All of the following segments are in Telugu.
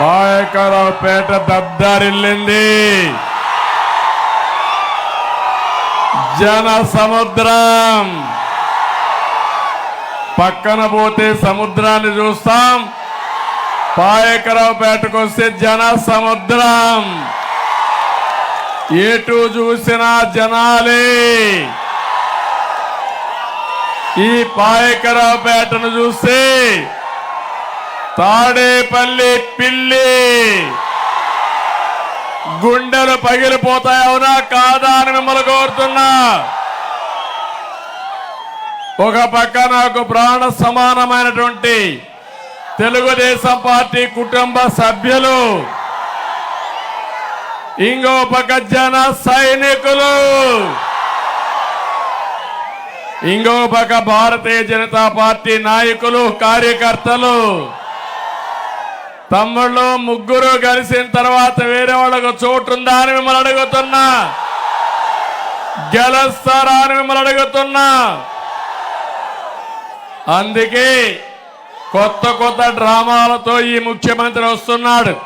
పాయకరావుపేట దబ్దారిల్లింది. జన సముద్రం. పక్కన పోతే సముద్రాన్ని చూస్తాం. పాయకరావుపేటకు వస్తే జన సముద్రం. ఎటు చూసినా జనాలే. ఈ పాయకరావుపేటను చూస్తే తాడేపల్లి పిల్లి. గుండెలు పగిలిపోతాయి అవునా కాదా అని మిమ్మల్ని కోరుతున్నా. ఒక పక్క నాకు ప్రాణ సమానమైనటువంటి తెలుగుదేశం పార్టీ కుటుంబ సభ్యులు. ఇంకో పక్క జన సైనికులు. ఇంకో పక్క భారతీయ జనతా పార్టీ నాయకులు కార్యకర్తలు. తమ్ముళ్ళు ముగ్గురు కలిసిన తర్వాత వేరే వాళ్ళకు చోటు ఉందా అని మిమ్మల్ని అడుగుతున్నా. గెలుస్తారా అని మిమ్మల్ని అడుగుతున్నా. అందుకే కొత్త కొత్త డ్రామాలతో ఈ ముఖ్యమంత్రి వస్తున్నాడు.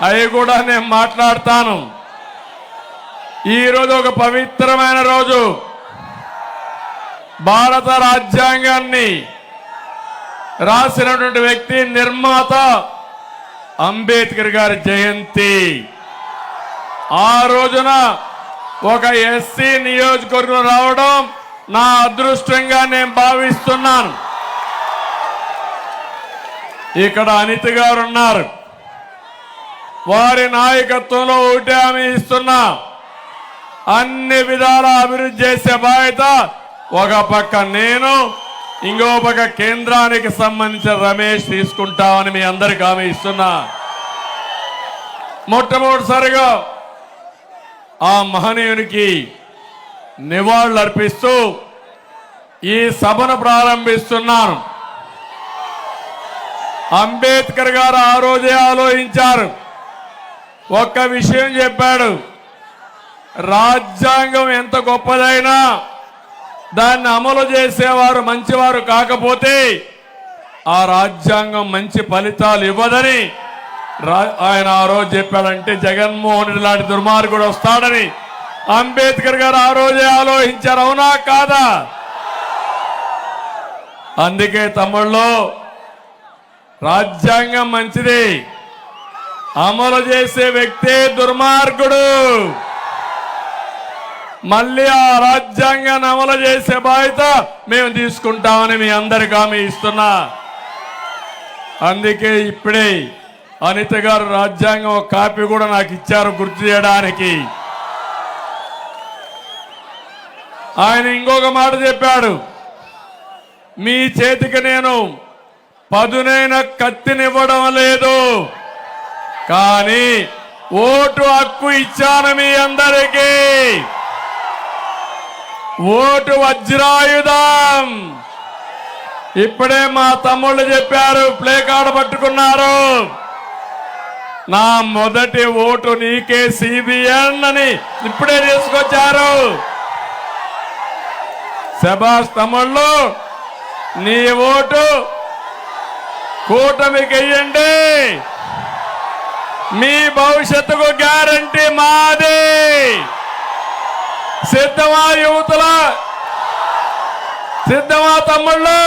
అవి కూడా నేను మాట్లాడతాను. ఈరోజు ఒక పవిత్రమైన రోజు. భారత రాజ్యాంగాన్ని రాసినటువంటి వ్యక్తి నిర్మాత అంబేద్కర్ గారి జయంతి. ఆ రోజున ఒక ఎస్సీ నియోజకవర్గం రావడం నా అదృష్టంగా నేను భావిస్తున్నాను. ఇక్కడ అనిత గారు ఉన్నారు. వారి నాయకత్వంలో ఒకటి హామీ ఇస్తున్నా. అన్ని విధాల అభివృద్ధి చేసే బాధ్యత ఒక పక్క నేను ఇంకో పక్క కేంద్రానికి సంబంధించిన రమేష్ తీసుకుంటామని మీ అందరికి ఆమె ఇస్తున్నా. మొట్టమొదటిసారిగా ఆ మహనీయునికి నివాళులు అర్పిస్తూ ఈ సభను ప్రారంభిస్తున్నాను. అంబేద్కర్ గారు ఆ రోజే ఆలోచించారు. ఒక్క విషయం చెప్పాడు. రాజ్యాంగం ఎంత గొప్పదైనా దాన్ని అమలు చేసేవారు మంచివారు కాకపోతే ఆ రాజ్యాంగం మంచి ఫలితాలు ఇవ్వదని రా- ఆయన ఆ రోజు చెప్పాడంటే జగన్మోహన్ రెడ్డి లాంటి దుర్మార్గుడు వస్తాడని. అంబేద్కర్ గారు ఆ రోజే ఆలోచించారు అవునా కాదా? అందుకే తమ్ముళ్ళు రాజ్యాంగం మంచిది. అమలు చేసే వ్యక్తే దుర్మార్గుడు. మళ్ళీ ఆ రాజ్యాంగాన్ని అమలు చేసే బాధ్యత మేము తీసుకుంటామని మీ అందరికి హామీ ఇస్తున్నా. అందుకే ఇప్పుడే అనిత గారు రాజ్యాంగం ఒక కాపీ కూడా నాకు ఇచ్చారు గుర్తు చేయడానికి. ఆయన ఇంకొక మాట చెప్పాడు. మీ చేతికి నేను పదునైన కత్తినివ్వడం లేదు. కానీ ఓటు హక్కు ఇచ్చాను మీ అందరికీ. ఓటు వజ్రాయుధం. ఇప్పుడే మా తమ్ముళ్ళు చెప్పారు ప్లే కార్డు పట్టుకున్నారు. నా మొదటి ఓటు నీకే సిబిఎన్ అని ఇప్పుడే తీసుకొచ్చారు. శబాష్ తమ్ముళ్ళు నీ ఓటు కూటమికి వెయ్యండి మీ భవిష్యత్తుకు గ్యారంటీ మాదే. సిద్ధమా యువతుల? సిద్ధమా తమ్ముళ్ళు?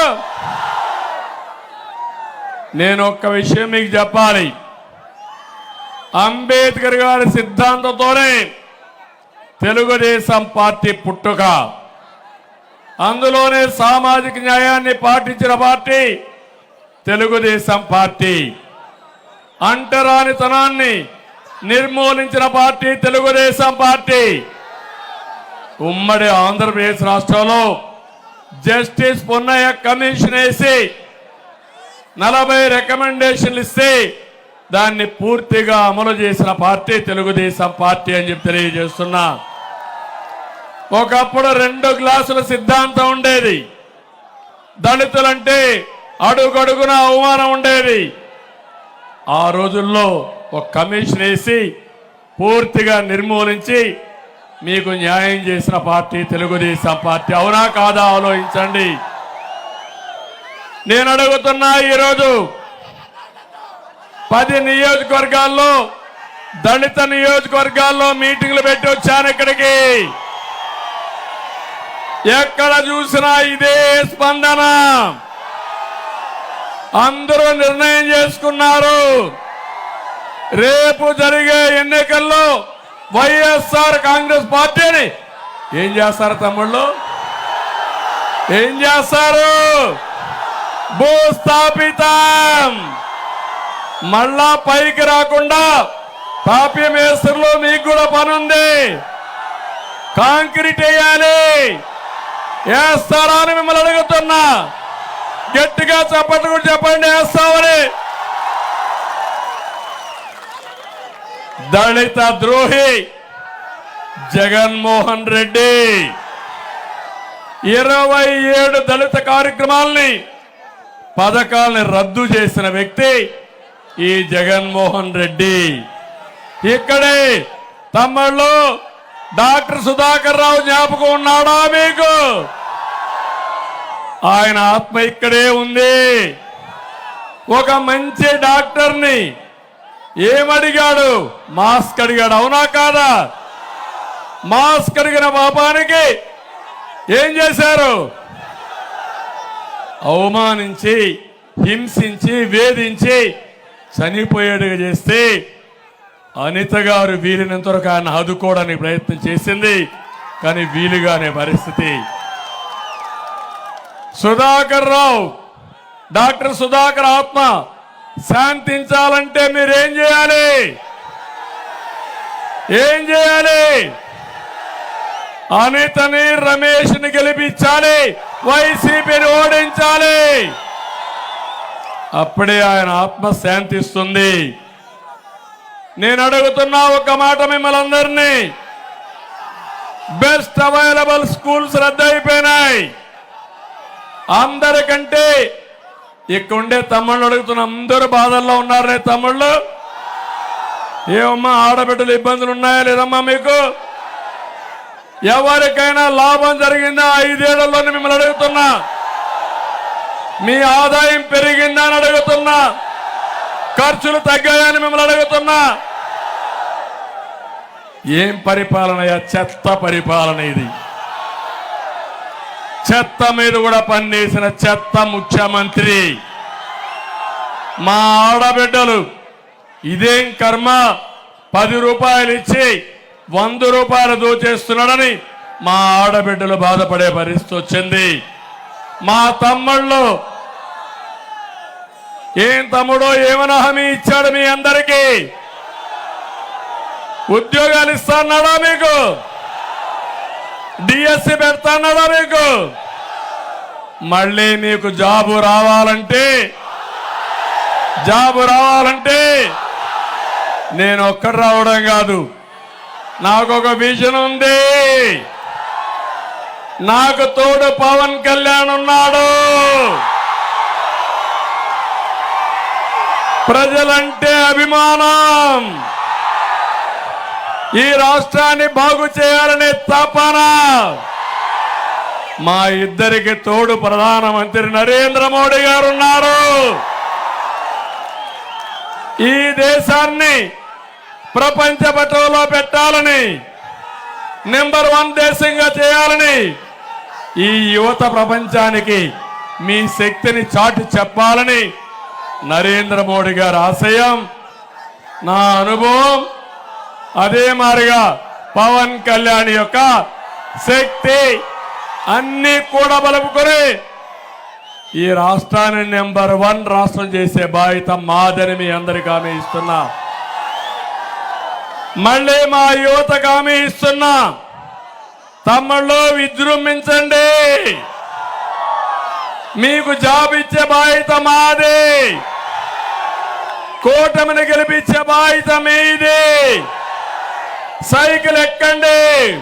నేను ఒక్క విషయం మీకు చెప్పాలి. అంబేద్కర్ గారి సిద్ధాంతంతోనే తెలుగుదేశం పార్టీ పుట్టుక. అందులోనే సామాజిక న్యాయాన్ని పాటించిన పార్టీ తెలుగుదేశం పార్టీ. అంటరానితనాన్ని నిర్మూలించిన పార్టీ తెలుగుదేశం పార్టీ. ఉమ్మడి ఆంధ్రప్రదేశ్ రాష్ట్రంలో జస్టిస్ పొన్నయ్య కమిషన్ వేసి నలభై రికమెండేషన్లు ఇస్తే దాన్ని పూర్తిగా అమలు చేసిన పార్టీ తెలుగుదేశం పార్టీ అని చెప్పి తెలియజేస్తున్నా. ఒకప్పుడు రెండు గ్లాసుల సిద్ధాంతం ఉండేది. దళితులంటే అడుగడుగున అవమానం ఉండేది. ఆ రోజుల్లో ఒక కమిషన్ వేసి పూర్తిగా నిర్మూలించి మీకు న్యాయం చేసిన పార్టీ తెలుగుదేశం పార్టీ. అవునా కాదా ఆలోచించండి. నేను అడుగుతున్నా ఈరోజు పది నియోజకవర్గాల్లో దళిత నియోజకవర్గాల్లో మీటింగ్లు పెట్టి వచ్చాను ఇక్కడికి. ఎక్కడ చూసినా ఇదే స్పందన. అందరూ నిర్ణయం చేసుకున్నారు. రేపు జరిగే ఎన్నికల్లో వైఎస్ఆర్ కాంగ్రెస్ పార్టీని. ఏం చేస్తారు తమ్ముళ్ళు? ఏం చేస్తారు? భూస్థాపితం. మళ్ళా పైకి రాకుండా తాపీ మేస్త్రులు మీకు కూడా పనుంది. కాంక్రీట్ వేయాలి. వేస్తారా అని మిమ్మల్ని అడుగుతున్నా. గట్టిగా చెప్పట్టు కూడా చెప్పండి వేస్తామని. దళిత ద్రోహి జగన్మోహన్ రెడ్డి. ఇరవై ఏడు దళిత కార్యక్రమాల్ని పథకాల్ని రద్దు చేసిన వ్యక్తి ఈ జగన్మోహన్ రెడ్డి. ఇక్కడే తమ్ముళ్ళు డాక్టర్ సుధాకర్ రావు జ్ఞాపకం ఉన్నాడా మీకు? ఆయన ఆత్మ ఇక్కడే ఉంది. ఒక మంచి డాక్టర్ని ఏమడిగాడు? మాస్క్ అడిగాడు. అవునా కాదా? మాస్క్ అడిగిన పాపానికి ఏం చేశారు? అవమానించి హింసించి వేధించి చనిపోయేట్టుగా చేస్తే అనిత గారు వీలినంత వరకు ఆయన ఆదుకోవడానికి ప్రయత్నం చేసింది కానీ వీలుగానే పరిస్థితి. సుధాకర్ రావు డాక్టర్ సుధాకర్ ఆత్మ శాంతించాలంటే మీరేం చేయాలి? ఏం చేయాలి? అనితని రమేష్ని గెలిపించాలి. వైసీపీని ఓడించాలి. అప్పుడే ఆయన ఆత్మ శాంతిస్తుంది. నేను అడుగుతున్నా ఒక మాట మిమ్మల్ని అందరినీ. బెస్ట్ అవైలబుల్ స్కూల్స్ రద్దయిపోయినాయి అందరికంటే ఇక్కడ ఉండే తమ్ముళ్ళు అడుగుతున్న అందరూ బాధల్లో ఉన్నారే తమ్ముళ్ళు. ఏమమ్మా ఆడబిడ్డలు ఇబ్బందులు ఉన్నాయా లేదమ్మా మీకు? ఎవరికైనా లాభం జరిగిందా? ఐదేళ్ళలోనే మిమ్మల్ని అడుగుతున్నా. మీ ఆదాయం పెరిగిందా అని అడుగుతున్నా. ఖర్చులు తగ్గాయని మిమ్మల్ని అడుగుతున్నా. ఏం పరిపాలనయా చెత్త పరిపాలన ఇది. చెత్త మీద కూడా పనిచేసిన చెత్త ముఖ్యమంత్రి. మా ఆడబిడ్డలు ఇదేం కర్మ? పది రూపాయలు ఇచ్చి వంద రూపాయలు దోచేస్తున్నాడని మా ఆడబిడ్డలు బాధపడే పరిస్థితి వచ్చింది. మా తమ్ముళ్ళు ఏం తమ్ముడో ఏమైనా హామీ ఇచ్చాడు మీ అందరికీ? ఉద్యోగాలు ఇస్తాన్నాడా మీకు? డిఎస్సి పెడతానదా మీకు? మళ్ళీ మీకు జాబు రావాలంటే జాబు రావాలంటే నేను ఒక్కడు రావడం కాదు. నాకు ఒక విజన్ ఉంది. నాకు తోడు పవన్ కళ్యాణ్ ఉన్నాడు. ప్రజలంటే అభిమానం. ఈ రాష్ట్రాన్ని బాగు చేయాలనే తపన. మా ఇద్దరికి తోడు ప్రధానమంత్రి నరేంద్ర మోడీ గారు ఉన్నారు. ఈ దేశాన్ని ప్రపంచ పటంలో పెట్టాలని నెంబర్ వన్ దేశంగా చేయాలని ఈ యువత ప్రపంచానికి మీ శక్తిని చాటి చెప్పాలని నరేంద్ర మోడీ గారి ఆశయం నా అనుభవం. అదే మారిగా పవన్ కళ్యాణ్ యొక్క శక్తి అన్ని కూడా బలుపుకొని ఈ రాష్ట్రాన్ని నెంబర్ వన్ రాష్ట్రం చేసే బాధ్యత మాదని మీ అందరికి ఇస్తున్నా. మళ్ళీ మా యువతకు ఆమె ఇస్తున్నా. తమ్ముళ్ళు విజృంభించండి. మీకు జాబ్ ఇచ్చే బాధ్యత మాది. కూటమిని గెలిపించే బాధ్యత మీది. సైకిల్ ఎక్కండి.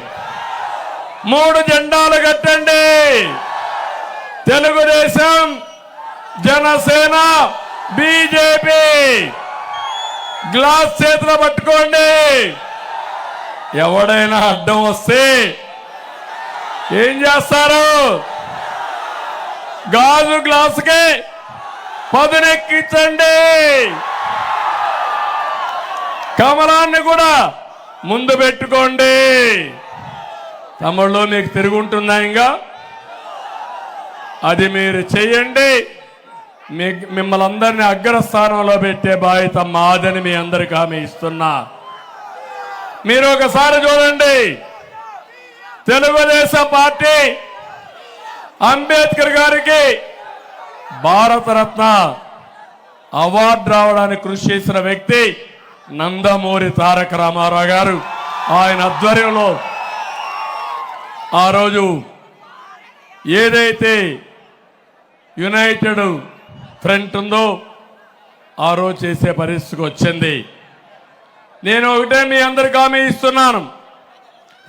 మూడు జెండాలు కట్టండి. తెలుగుదేశం జనసేన బీజేపీ. గ్లాస్ చేతిలో పట్టుకోండి. ఎవడైనా అడ్డం వస్తే ఏం చేస్తారు? గాజు గ్లాసుకి పదునెక్కించండి. కమలాన్ని కూడా ముందు పెట్టుకోండి. తమ్ముళ్ళు మీకు తిరుగుంటుందా ఇంకా? అది మీరు చెయ్యండి. మీ మిమ్మల్ని అందరినీ అగ్రస్థానంలో పెట్టే బాధ్యత మాదని మీ అందరికి హామీ ఇస్తున్నా. మీరు ఒకసారి చూడండి. తెలుగుదేశం పార్టీ అంబేద్కర్ గారికి భారతరత్న అవార్డు రావడానికి కృషి చేసిన వ్యక్తి నందమూరి తారక రామారావు గారు ఆయన ఆధ్వర్యంలో ఆ రోజు ఏదైతే యునైటెడ్ ఫ్రంట్ ఉందో ఆ రోజు చేసే పరిస్థితికి వచ్చింది. నేను ఒకటే మీ అందరికి హామీ ఇస్తున్నాను.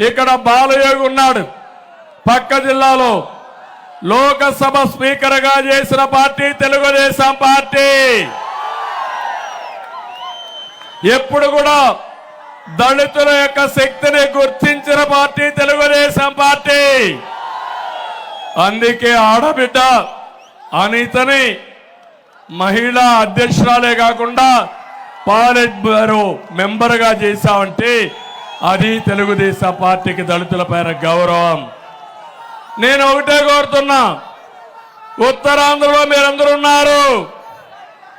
ఇక్కడ బాలయోగి ఉన్నాడు. పక్క జిల్లాలో లోకసభ స్పీకర్గా చేసిన పార్టీ తెలుగుదేశం పార్టీ. ఎప్పుడు కూడా దళితుల యొక్క శక్తిని గుర్తించిన పార్టీ తెలుగుదేశం పార్టీ. అందుకే ఆడబిడ్డ అనితని మహిళా అధ్యక్షురాలే కాకుండా పాలెట్ బ్యూరో మెంబర్గా చేశామంటే అది తెలుగుదేశం పార్టీకి దళితుల పైన గౌరవం. నేను ఒకటే కోరుతున్నా ఉత్తరాంధ్రలో మీరందరూ ఉన్నారు.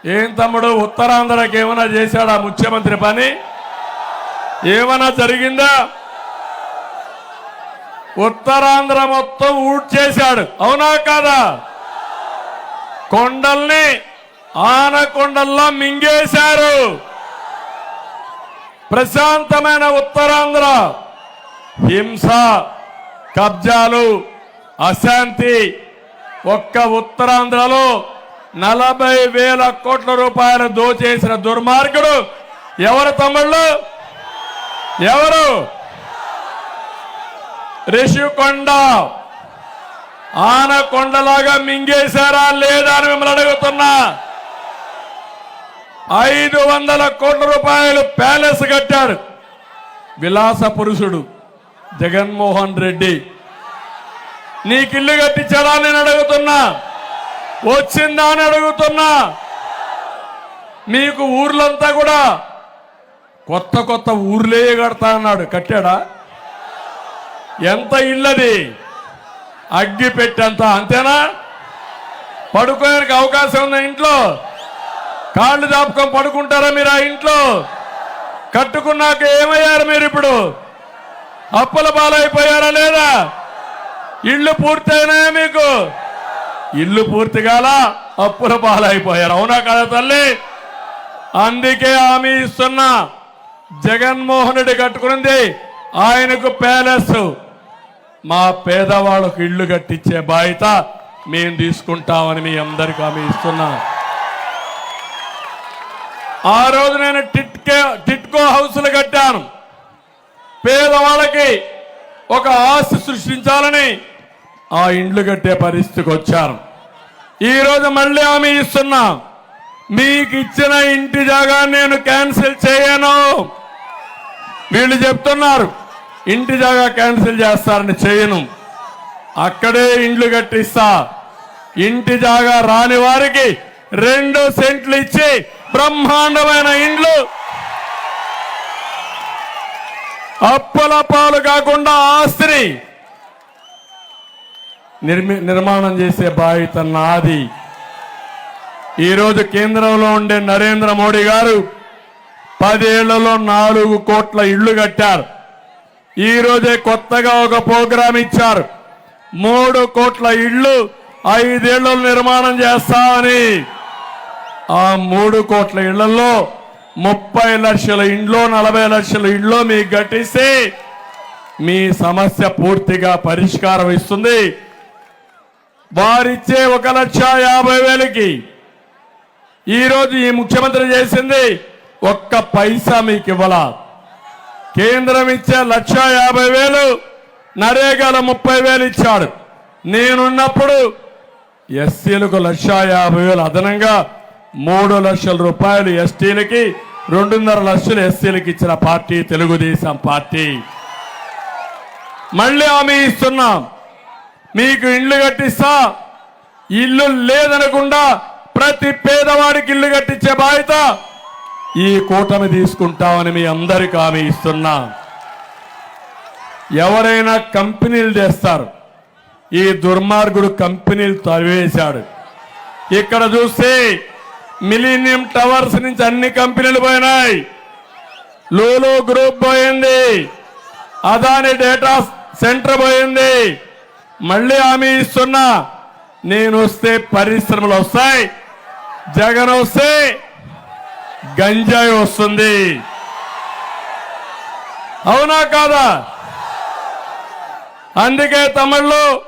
ఏం తమ్ముడు? ఉత్తరాంధ్రకి ఏమైనా చేశాడా ముఖ్యమంత్రి పని? ఏమైనా జరిగిందా? ఉత్తరాంధ్ర మొత్తం ఊడ్ చేశాడు అవునా కాదా? కొండల్ని ఆనకొండల్లో మింగేశారు. ప్రశాంతమైన ఉత్తరాంధ్ర. హింస కబ్జాలు అశాంతి ఒక్క ఉత్తరాంధ్రలో నలభై వేల కోట్ల రూపాయలు దోచేసిన దుర్మార్గుడు ఎవరు తమ్ముళ్ళు? ఎవరు? రిషికొండ. ఆనకొండలాగా మింగేశారా లేదా అని మిమ్మల్ని అడుగుతున్నా. ఐదు వందల కోట్ల రూపాయలు ప్యాలెస్ కట్టాడు. విలాస పురుషుడు జగన్మోహన్ రెడ్డి. నీకిల్లు ఇల్లు కట్టించాడా నేను అడుగుతున్నా. వచ్చిందా అని అడుగుతున్నా. మీకు ఊర్లంతా కూడా కొత్త కొత్త ఊర్లే కడతా అన్నాడు. కట్టాడా? ఎంత ఇల్లది అగ్గి పెట్టేంత అంతేనా? పడుకోడానికి అవకాశం ఉందా ఇంట్లో? కాళ్ళు దాపుకొని పడుకుంటారా మీరు ఆ ఇంట్లో? కట్టుకున్నాక ఏమయ్యారు మీరు ఇప్పుడు? అప్పుల పాలైపోయారా లేదా? ఇల్లు పూర్తయినాయా మీకు? ఇల్లు పూర్తిగాల అప్పుల పాలైపోయారు. అవునా కదా తల్లి? అందుకే హామీ ఇస్తున్నా. జగన్మోహన్ రెడ్డి కట్టుకున్నది ఆయనకు ప్యాలెస్. మా పేదవాళ్ళకు ఇల్లు కట్టించే బాధ్యత మేము తీసుకుంటామని మీ అందరికి హామీ ఇస్తున్నా. ఆ రోజు నేను టిట్కే టిట్కో హౌస్లు కట్టాను. పేదవాళ్ళకి ఒక ఆస్తి సృష్టించాలని ఆ ఇండ్లు కట్టే పరిస్థితికి వచ్చారు. ఈరోజు మళ్ళీ ఆమె ఇస్తున్నా. మీకు ఇచ్చిన ఇంటి జాగా నేను క్యాన్సిల్ చేయను. వీళ్ళు చెప్తున్నారు ఇంటి జాగా క్యాన్సిల్ చేస్తారని చేయను. అక్కడే ఇండ్లు కట్టిస్తా. ఇంటి జాగా రాని వారికి రెండు సెంట్లు ఇచ్చి బ్రహ్మాండమైన ఇండ్లు. అప్పుల పాలు కాకుండా ఆస్తిని నిర్మి నిర్మాణం చేసే బాధ్యత నాది. ఈరోజు కేంద్రంలో ఉండే నరేంద్ర మోడీ గారు పదేళ్ళలో నాలుగు కోట్ల ఇళ్ళు కట్టారు. ఈరోజే కొత్తగా ఒక ప్రోగ్రాం ఇచ్చారు. మూడు కోట్ల ఇళ్ళు ఐదేళ్ళలో నిర్మాణం చేస్తామని. ఆ మూడు కోట్ల ఇళ్ళలో ముప్పై లక్షల ఇండ్లో నలభై లక్షల ఇండ్లో మీకు గట్టిస్తే మీ సమస్య పూర్తిగా పరిష్కారం ఇస్తుంది. వారిచ్చే ఒక లక్ష యాభై వేలకి ఈరోజు ఈ ముఖ్యమంత్రి చేసింది ఒక్క పైసా మీకు ఇవ్వాల? కేంద్రం ఇచ్చే లక్ష యాభై వేలు నరేగాల ముప్పై వేలు ఇచ్చాడు. నేనున్నప్పుడు ఎస్సీలకు లక్ష యాభై వేలు అదనంగా మూడు లక్షల రూపాయలు ఎస్టీలకి రెండున్నర లక్షలు ఎస్సీలకు ఇచ్చిన పార్టీ తెలుగుదేశం పార్టీ. మళ్ళీ హామీ ఇస్తున్నాం. మీకు ఇల్లు కట్టిస్తా. ఇల్లు లేదనకుండా ప్రతి పేదవాడికి ఇల్లు కట్టించే బాధ్యత ఈ కూటమి తీసుకుంటామని మీ అందరికి హామీ ఇస్తున్నా. ఎవరైనా కంపెనీలు చేస్తారు. ఈ దుర్మార్గుడు కంపెనీలు తరివేశాడు. ఇక్కడ చూస్తే మిలీనియం టవర్స్ నుంచి అన్ని కంపెనీలు పోయినాయి. లోలో గ్రూప్ పోయింది. అదాని డేటా సెంటర్ పోయింది. మళ్ళీ హామీ ఇస్తున్నా. నేను వస్తే పరిశ్రమలు వస్తాయి. జగన్ వస్తే గంజాయి వస్తుంది. అవునా కాదా? అందుకే తమిళ్ళు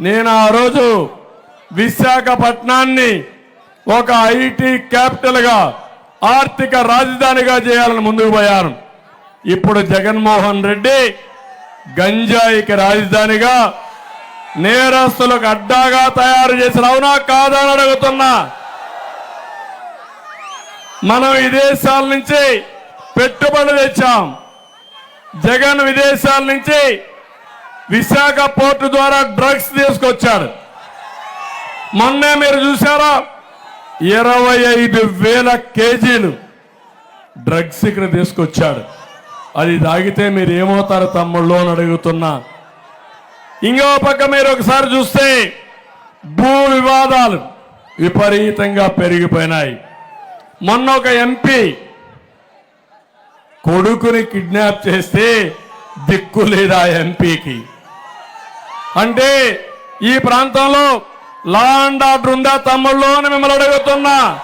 నేను ఆ రోజు విశాఖపట్నాన్ని ఒక ఐటీ క్యాపిటల్గా ఆర్థిక రాజధానిగా చేయాలని ముందుకు పోయాను. ఇప్పుడు జగన్మోహన్ రెడ్డి గంజాయికి రాజధానిగా నేరస్తులకు అడ్డాగా తయారు చేసిన అవునా కాదా అని అడుగుతున్నా. మనం విదేశాల నుంచి పెట్టుబడులు తెచ్చాం. జగన్ విదేశాల నుంచి విశాఖ పోర్టు ద్వారా డ్రగ్స్ తీసుకొచ్చాడు. మొన్నే మీరు చూసారా ఇరవై ఐదు వేల కేజీలు డ్రగ్స్ ఇక్కడ తీసుకొచ్చాడు. అది తాగితే మీరు ఏమవుతారు తమ్ముళ్ళు అని అడుగుతున్నా. ఇంకో పక్క మీరు ఒకసారి చూస్తే భూ వివాదాలు విపరీతంగా పెరిగిపోయినాయి. మొన్న ఒక ఎంపీ కొడుకుని కిడ్నాప్ చేస్తే దిక్కు లేదా ఎంపీకి? అంటే ఈ ప్రాంతంలో లా అండ్ ఆర్డర్ ఉందా తమ్ముళ్ళు అని మిమ్మల్ని అడుగుతున్నా.